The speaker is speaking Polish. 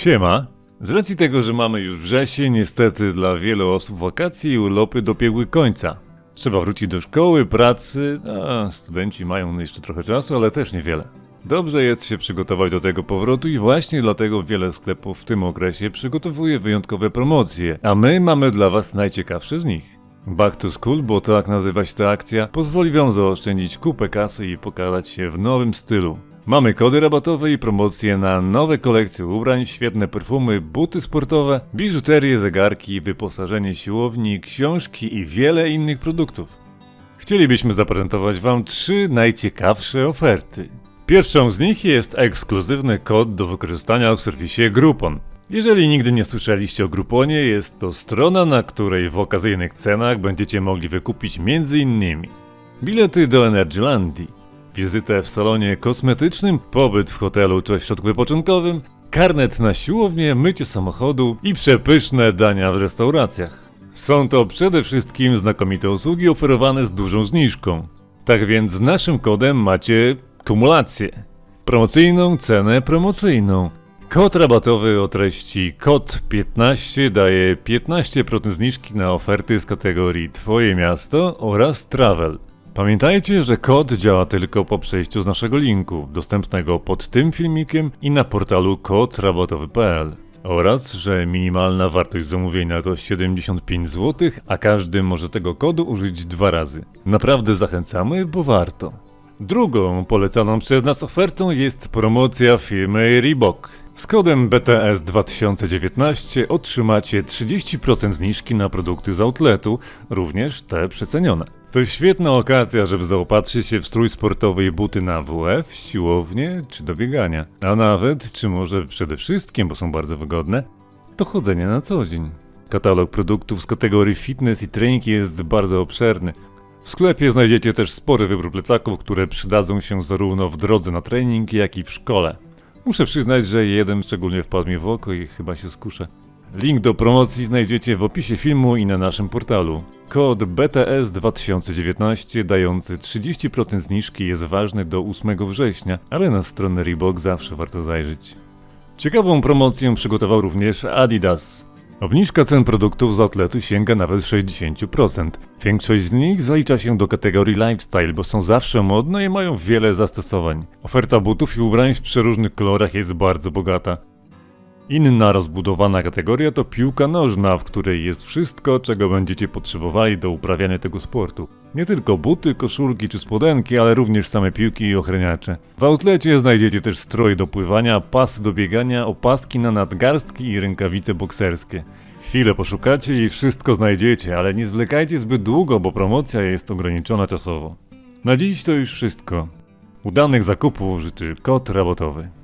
Siema. Z racji tego, że mamy już wrzesień, niestety dla wielu osób wakacje i urlopy dobiegły końca. Trzeba wrócić do szkoły, pracy, a studenci mają jeszcze trochę czasu, ale też niewiele. Dobrze jest się przygotować do tego powrotu i właśnie dlatego wiele sklepów w tym okresie przygotowuje wyjątkowe promocje, a my mamy dla Was najciekawsze z nich. Back to School, bo tak nazywa się ta akcja, pozwoli Wam zaoszczędzić kupę kasy i pokazać się w nowym stylu. Mamy kody rabatowe i promocje na nowe kolekcje ubrań, świetne perfumy, buty sportowe, biżuterię, zegarki, wyposażenie siłowni, książki i wiele innych produktów. Chcielibyśmy zaprezentować Wam trzy najciekawsze oferty. Pierwszą z nich jest ekskluzywny kod do wykorzystania w serwisie Groupon. Jeżeli nigdy nie słyszeliście o Grouponie, jest to strona, na której w okazyjnych cenach będziecie mogli wykupić m.in. bilety do Energylandii, wizytę w salonie kosmetycznym, pobyt w hotelu czy ośrodku wypoczynkowym, karnet na siłownię, mycie samochodu i przepyszne dania w restauracjach. Są to przede wszystkim znakomite usługi oferowane z dużą zniżką. Tak więc z naszym kodem macie kumulację. Promocyjną cenę promocyjną. Kod rabatowy o treści KOD 15 daje 15% zniżki na oferty z kategorii Twoje miasto oraz Travel. Pamiętajcie, że kod działa tylko po przejściu z naszego linku, dostępnego pod tym filmikiem i na portalu kodrabatowy.pl. Oraz, że minimalna wartość zamówienia to 75 zł, a każdy może tego kodu użyć dwa razy. Naprawdę zachęcamy, bo warto. Drugą polecaną przez nas ofertą jest promocja firmy Reebok. Z kodem BTS 2019 otrzymacie 30% zniżki na produkty z outletu, również te przecenione. To świetna okazja, żeby zaopatrzyć się w strój sportowy i buty na WF, siłownię czy do biegania. A nawet, czy może przede wszystkim, bo są bardzo wygodne, do chodzenia na co dzień. Katalog produktów z kategorii fitness i trening jest bardzo obszerny. W sklepie znajdziecie też spory wybór plecaków, które przydadzą się zarówno w drodze na trening, jak i w szkole. Muszę przyznać, że jeden szczególnie wpadł mi w oko i chyba się skuszę. Link do promocji znajdziecie w opisie filmu i na naszym portalu. Kod BTS 2019 dający 30% zniżki jest ważny do 8 września, ale na stronę Reebok zawsze warto zajrzeć. Ciekawą promocję przygotował również Adidas. Obniżka cen produktów z outletu sięga nawet 60%. Większość z nich zalicza się do kategorii lifestyle, bo są zawsze modne i mają wiele zastosowań. Oferta butów i ubrań w przeróżnych kolorach jest bardzo bogata. Inna rozbudowana kategoria to piłka nożna, w której jest wszystko, czego będziecie potrzebowali do uprawiania tego sportu. Nie tylko buty, koszulki czy spodenki, ale również same piłki i ochraniacze. W outlecie znajdziecie też stroje do pływania, pasy do biegania, opaski na nadgarstki i rękawice bokserskie. Chwilę poszukacie i wszystko znajdziecie, ale nie zwlekajcie zbyt długo, bo promocja jest ograniczona czasowo. Na dziś to już wszystko. Udanych zakupów życzy Kot Rabotowy.